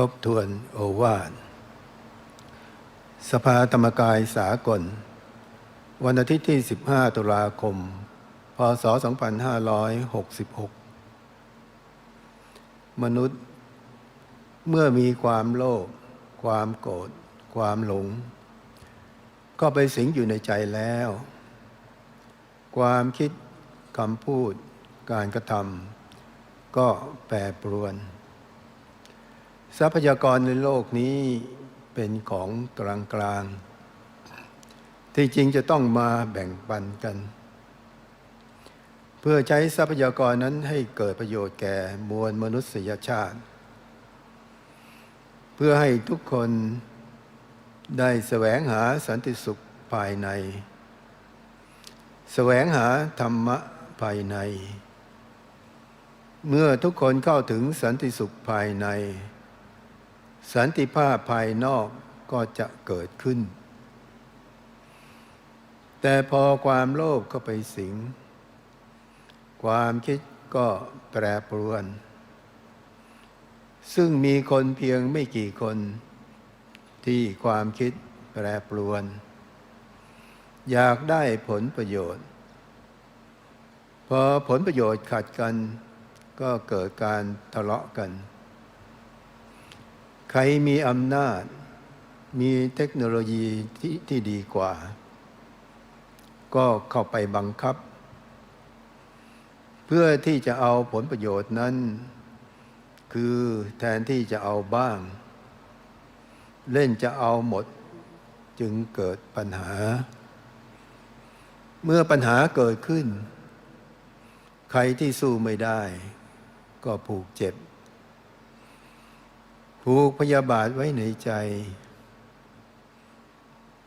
ทบทวนโอวาท สภาธรรมกายสากล วันอาทิตย์ที่ 15 ตุลาคม พศ 2566 มนุษย์ เมื่อมีความโลภความโกรธความหลง ก็ไปสิงอยู่ในใจแล้ว ความคิดคำพูดการกระทำก็แปรปรวน ทรัพยากรในโลกนี้เป็นของกลางกลางๆที่จริงจะต้องมาแบ่งปันกัน เพื่อใช้ทรัพยากรนั้นให้เกิดประโยชน์แก่มวลมนุษยชาติ เพื่อให้ทุกคนได้แสวงหาสันติสุขภายใน แสวงหาธรรมะภายใน เมื่อทุกคนเข้าถึงสันติสุขภายใน สันติภาพภายนอกก็จะเกิดขึ้น แต่พอความโลภก็ไปสิง ความคิดก็แปรปรวน ซึ่งมีคนเพียงไม่กี่คน ที่ความคิดแปรปรวน อยากได้ผลประโยชน์ พอผลประโยชน์ขัดกัน ก็เกิดการทะเลาะกัน ใครมีอำนาจ มีเทคโนโลยีที่ที่ดีกว่า ก็เข้าไปบังคับ เพื่อที่จะเอาผลประโยชน์นั้น คือแทนที่จะเอาบ้าง เล่นจะเอาหมดจึงเกิดปัญหา เมื่อปัญหาเกิดขึ้น ใครที่สู้ไม่ได้ ก็ผูกเจ็บ ผูกพยาบาทไว้ในใจ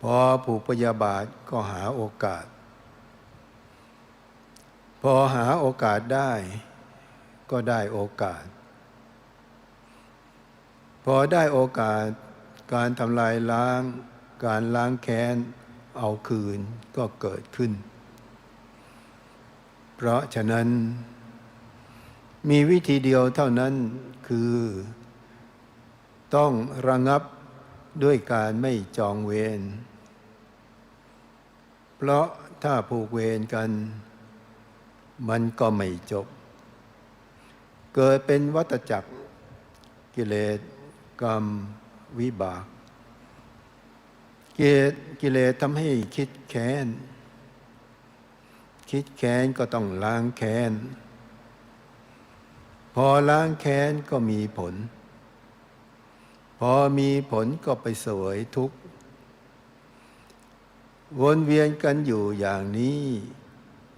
พอผูกพยาบาทก็หาโอกาส พอหาโอกาสได้ ก็ได้โอกาส พอได้โอกาสการทำลายล้าง การล้างแค้น เอาคืนก็เกิดขึ้น เพราะฉะนั้น มีวิธีเดียวเท่านั้นคือ ต้องระงับด้วยการไม่จองเวร เพราะถ้าผูกเวรกัน มันก็ไม่จบ เกิดเป็นวัตจักรกิเลสกรรมวิบากกิเลสกิเลสทำให้คิดแค้น คิดแค้นก็ต้องล้างแค้น พอล้างแค้นก็มีผล พอมีผลก็ไปเสวยทุกข์ วนเวียนกันอยู่อย่างนี้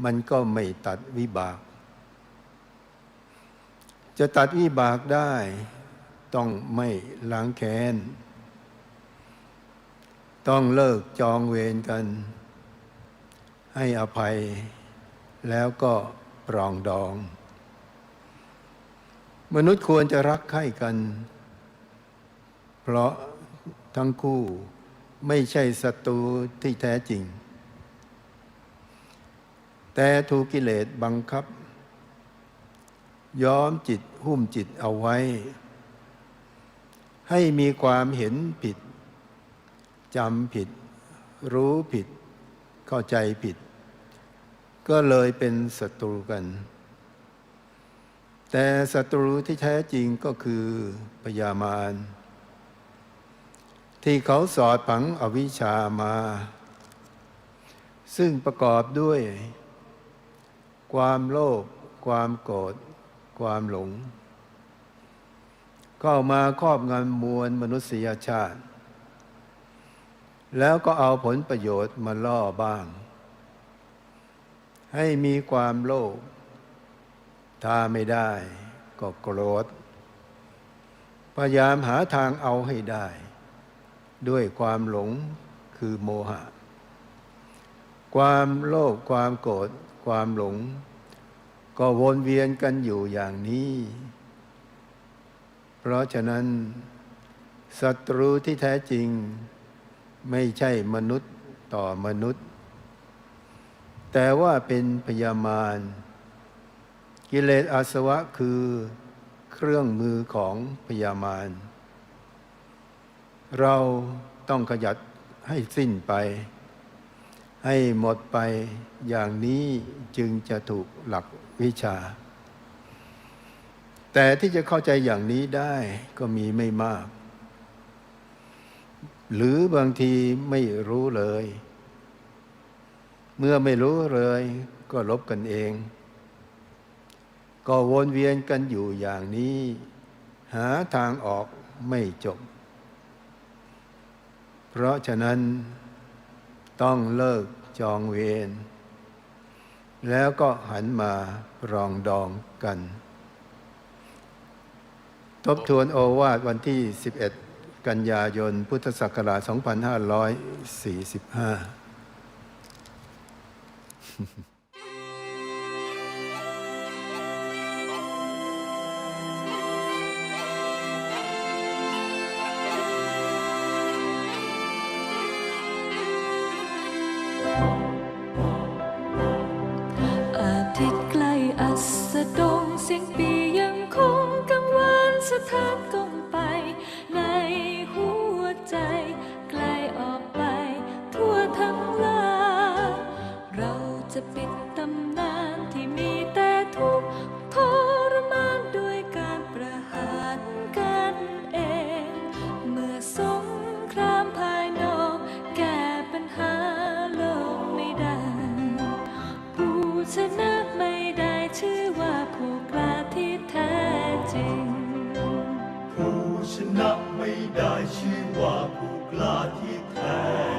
มันก็ไม่ตัดวิบาก จะตัดวิบากได้ ต้องไม่ล้างแค้น ต้องเลิกจองเวรกัน ให้อภัย แล้วก็ปรองดอง มนุษย์ควรจะรักใคร่กัน เพราะทั้งคู่ไม่ใช่ศัตรูที่แท้จริง แต่ถูกกิเลสบังคับ ย้อมจิตหุ้มจิตเอาไว้ ให้มีความเห็นผิดจำผิด รู้ผิด เข้าใจผิด ก็เลยเป็นศัตรูกัน แต่ศัตรูที่แท้จริงก็คือพยามาร ที่เขาสอดผังอวิชชามา ซึ่งประกอบด้วย ความโลภความโกรธความหลงก็มาครอบงำมวลมนุษยชาติ แล้วก็เอาผลประโยชน์มาล่อบ้าง ให้มีความโลภถ้าไม่ได้ก็โกรธพยายามหาทางเอาให้ได้ ด้วยความหลงคือโมหะ ความโลภความโกรธความหลง ก็วนเวียนกันอยู่อย่างนี้ เพราะฉะนั้นศัตรูที่แท้จริง ไม่ใช่มนุษย์ต่อมนุษย์ แต่ว่าเป็นพยามารกิเลสอาสวะคือเครื่องมือของพยามาร เราต้องขยัดให้สิ้นไป ให้หมดไปอย่างนี้จึงจะถูกหลักวิชา แต่ที่จะเข้าใจอย่างนี้ได้ก็มีไม่มาก หรือบางทีไม่รู้เลย เมื่อไม่รู้เลยก็ลบกันเอง ก็วนเวียนกันอยู่อย่างนี้ หาทางออกไม่จบ เพราะฉะนั้นต้องเลิกจองเวรแล้วก็หันมารองดองกัน ทบทวนโอวาทวันที่ 11 กันยายน พุทธศักราช 2545 สงครามภายนอก แก้ปัญหาโลกไม่ได้ ผู้ชนะไม่ได้ชื่อว่าผู้กล้าที่แท้จริง ผู้ชนะไม่ได้ชื่อว่าผู้กล้าที่แท้